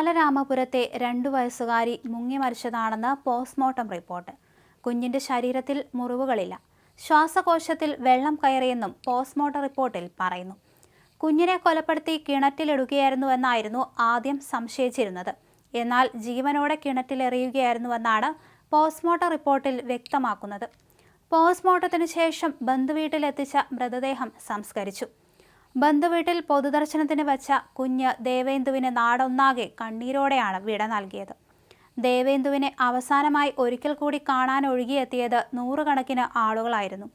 ബാലരാമപുരത്തെ രണ്ടു വയസ്സുകാരി മുങ്ങി മരിച്ചതാണെന്ന് പോസ്റ്റ്മോർട്ടം റിപ്പോർട്ട്. കുഞ്ഞിന്റെ ശരീരത്തിൽ മുറിവുകളില്ല. ശ്വാസകോശത്തിൽ വെള്ളം കയറിയെന്നും പോസ്റ്റ്മോർട്ടം റിപ്പോർട്ടിൽ പറയുന്നു. കുഞ്ഞിനെ കൊലപ്പെടുത്തി കിണറ്റിലിടുകയായിരുന്നുവെന്നായിരുന്നു ആദ്യം സംശയിച്ചിരുന്നത്. എന്നാൽ ജീവനോടെ കിണറ്റിലെറിയുകയായിരുന്നുവെന്നാണ് പോസ്റ്റ്മോർട്ടം റിപ്പോർട്ടിൽ വ്യക്തമാക്കുന്നത്. പോസ്റ്റ്മോർട്ടത്തിനു ശേഷം ബന്ധുവീട്ടിലെത്തിച്ച മൃതദേഹം സംസ്കരിച്ചു. ബന്ധുവീട്ടിൽ പൊതുദർശനത്തിന് വച്ച കുഞ്ഞ് ദേവേന്ദുവിന് നാടൊന്നാകെ കണ്ണീരോടെയാണ് വിട നൽകിയത്. ദേവേന്ദുവിനെ അവസാനമായി ഒരിക്കൽ കൂടി കാണാൻ ഒഴുകിയെത്തിയത് നൂറുകണക്കിന് ആളുകളായിരുന്നു.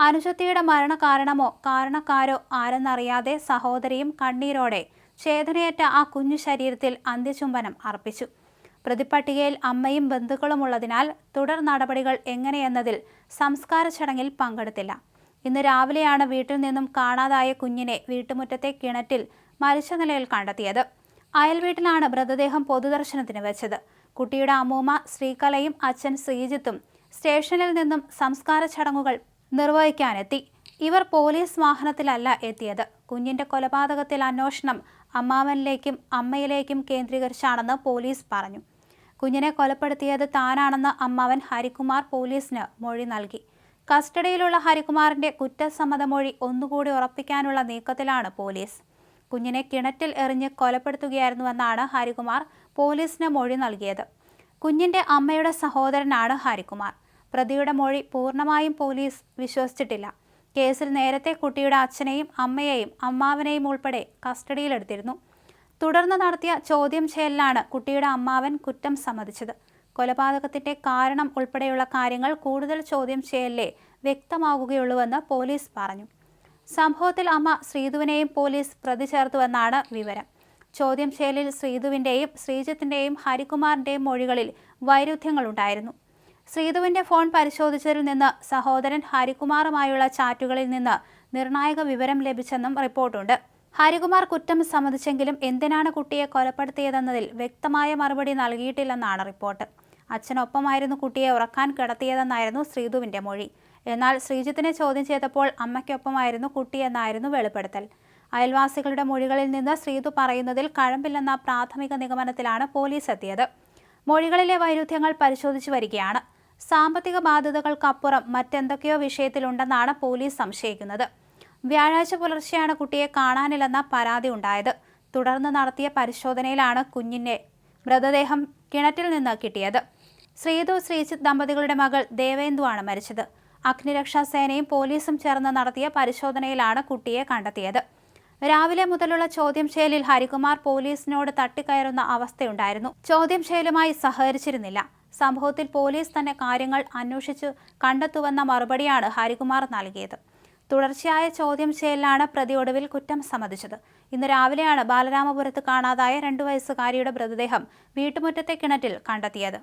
അനുശക്തിയുടെ മരണകാരണമോ കാരണക്കാരോ ആരെന്നറിയാതെ സഹോദരിയും കണ്ണീരോടെ ചേതനയേറ്റ ആ കുഞ്ഞു ശരീരത്തിൽ അന്ത്യചുംബനം അർപ്പിച്ചു. പ്രതിപ്പട്ടികയിൽ അമ്മയും ബന്ധുക്കളും ഉള്ളതിനാൽ തുടർ നടപടികൾ എങ്ങനെയെന്നതിൽ സംസ്കാര ചടങ്ങിൽ പങ്കെടുത്തില്ല. ഇന്ന് രാവിലെയാണ് വീട്ടിൽ നിന്നും കാണാതായ കുഞ്ഞിനെ വീട്ടുമുറ്റത്തെ കിണറ്റിൽ മരിച്ച നിലയിൽ കണ്ടെത്തിയത്. അയൽവീട്ടിലാണ് മൃതദേഹം പൊതുദർശനത്തിന് വെച്ചത്. കുട്ടിയുടെ അമ്മൂമ്മ ശ്രീകലയും അച്ഛൻ ശ്രീജിത്തും സ്റ്റേഷനിൽ നിന്നും സംസ്കാര ചടങ്ങുകൾ നിർവഹിക്കാനെത്തി. ഇവർ പോലീസ് വാഹനത്തിലല്ല എത്തിയത്. കുഞ്ഞിന്റെ കൊലപാതകത്തിൽ അന്വേഷണം അമ്മാവനിലേക്കും അമ്മയിലേക്കും കേന്ദ്രീകരിച്ചാണെന്ന് പോലീസ് പറഞ്ഞു. കുഞ്ഞിനെ കൊലപ്പെടുത്തിയത് താനാണെന്ന് അമ്മാവൻ ഹരികുമാർ പോലീസിന് മൊഴി നൽകി. കസ്റ്റഡിയിലുള്ള ഹരികുമാറിന്റെ കുറ്റസമ്മതമൊഴി ഒന്നുകൂടി ഉറപ്പിക്കാനുള്ള നീക്കത്തിലാണ് പോലീസ്. കുഞ്ഞിനെ കിണറ്റിൽ എറിഞ്ഞ് കൊലപ്പെടുത്തുകയായിരുന്നുവെന്നാണ് ഹരികുമാർ പോലീസിന് മൊഴി നൽകിയത്. കുഞ്ഞിന്റെ അമ്മയുടെ സഹോദരനാണ് ഹരികുമാർ. പ്രതിയുടെ മൊഴി പൂർണമായും പോലീസ് വിശ്വസിച്ചിട്ടില്ല. കേസിൽ നേരത്തെ കുട്ടിയുടെ അച്ഛനെയും അമ്മയെയും അമ്മാവനെയും ഉൾപ്പെടെ കസ്റ്റഡിയിലെടുത്തിരുന്നു. തുടർന്ന് നടത്തിയ ചോദ്യം ചെയ്യലിലാണ് കുട്ടിയുടെ അമ്മാവൻ കുറ്റം സമ്മതിച്ചത്. കൊലപാതകത്തിന്റെ കാരണം ഉൾപ്പെടെയുള്ള കാര്യങ്ങൾ കൂടുതൽ ചോദ്യം ചെയ്യലേ വ്യക്തമാകുകയുള്ളൂവെന്ന് പോലീസ് പറഞ്ഞു. സംഭവത്തിൽ അമ്മ ശ്രീധുവിനെയും പോലീസ് പ്രതി ചേർത്തുവെന്നാണ് വിവരം. ചോദ്യം ചെയ്യലിൽ ശ്രീധുവിന്റെയും ശ്രീജിത്തിന്റെയും ഹരികുമാറിന്റെയും മൊഴികളിൽ വൈരുദ്ധ്യങ്ങളുണ്ടായിരുന്നു. ശ്രീധുവിന്റെ ഫോൺ പരിശോധിച്ചതിൽ നിന്ന് സഹോദരൻ ഹരികുമാറുമായുള്ള ചാറ്റുകളിൽ നിന്ന് നിർണായക വിവരം ലഭിച്ചെന്നും റിപ്പോർട്ടുണ്ട്. ഹരികുമാർ കുറ്റം സമ്മതിച്ചെങ്കിലും എന്തിനാണ് കുട്ടിയെ കൊലപ്പെടുത്തിയതെന്നതിൽ വ്യക്തമായ മറുപടി നൽകിയിട്ടില്ലെന്നാണ് റിപ്പോർട്ട്. അച്ഛനൊപ്പമായിരുന്നു കുട്ടിയെ ഉറക്കാൻ കിടത്തിയതെന്നായിരുന്നു ശ്രീധുവിന്റെ മൊഴി. എന്നാൽ ശ്രീജിത്തിനെ ചോദ്യം ചെയ്തപ്പോൾ അമ്മയ്ക്കൊപ്പമായിരുന്നു കുട്ടിയെന്നായിരുന്നു വെളിപ്പെടുത്തൽ. അയൽവാസികളുടെ മൊഴികളിൽ നിന്ന് ശ്രീതു പറയുന്നതിൽ കഴമ്പില്ലെന്ന പ്രാഥമിക നിഗമനത്തിലാണ് പോലീസ് എത്തിയത്. മൊഴികളിലെ വൈരുദ്ധ്യങ്ങൾ പരിശോധിച്ചു വരികയാണ്. സാമ്പത്തിക ബാധ്യതകൾക്കപ്പുറം മറ്റെന്തൊക്കെയോ വിഷയത്തിലുണ്ടെന്നാണ് പോലീസ് സംശയിക്കുന്നത്. വ്യാഴാഴ്ച പുലർച്ചെയാണ് കുട്ടിയെ കാണാനില്ലെന്ന പരാതി ഉണ്ടായത്. തുടർന്ന് നടത്തിയ പരിശോധനയിലാണ് കുഞ്ഞിന്റെ മൃതദേഹം കിണറ്റിൽ നിന്ന് കിട്ടിയത്. ശ്രീതു ശ്രീജിത്ത് ദമ്പതികളുടെ മകൾ ദേവേന്ദുവാണ് മരിച്ചത്. അഗ്നിരക്ഷാ സേനയും പോലീസും ചേർന്ന് നടത്തിയ പരിശോധനയിലാണ് കുട്ടിയെ കണ്ടെത്തിയത്. രാവിലെ മുതലുള്ള ചോദ്യം ചെയ്യലിൽ ഹരികുമാർ പോലീസിനോട് തട്ടിക്കയറുന്ന അവസ്ഥയുണ്ടായിരുന്നു. ചോദ്യം ചെയ്യലുമായി സഹകരിച്ചിരുന്നില്ല. സംഭവത്തിൽ പോലീസ് തന്നെ കാര്യങ്ങൾ അന്വേഷിച്ചു കണ്ടെത്തുവെന്ന മറുപടിയാണ് ഹരികുമാർ നൽകിയത്. തുടർച്ചയായ ചോദ്യം ചെയ്യലിലാണ് പ്രതി ഒടുവിൽ കുറ്റം സമ്മതിച്ചത്. ഇന്ന് രാവിലെയാണ് ബാലരാമപുരത്ത് കാണാതായ രണ്ടു വയസ്സുകാരിയുടെ മൃതദേഹം വീട്ടുമുറ്റത്തെ കിണറ്റിൽ കണ്ടെത്തിയത്.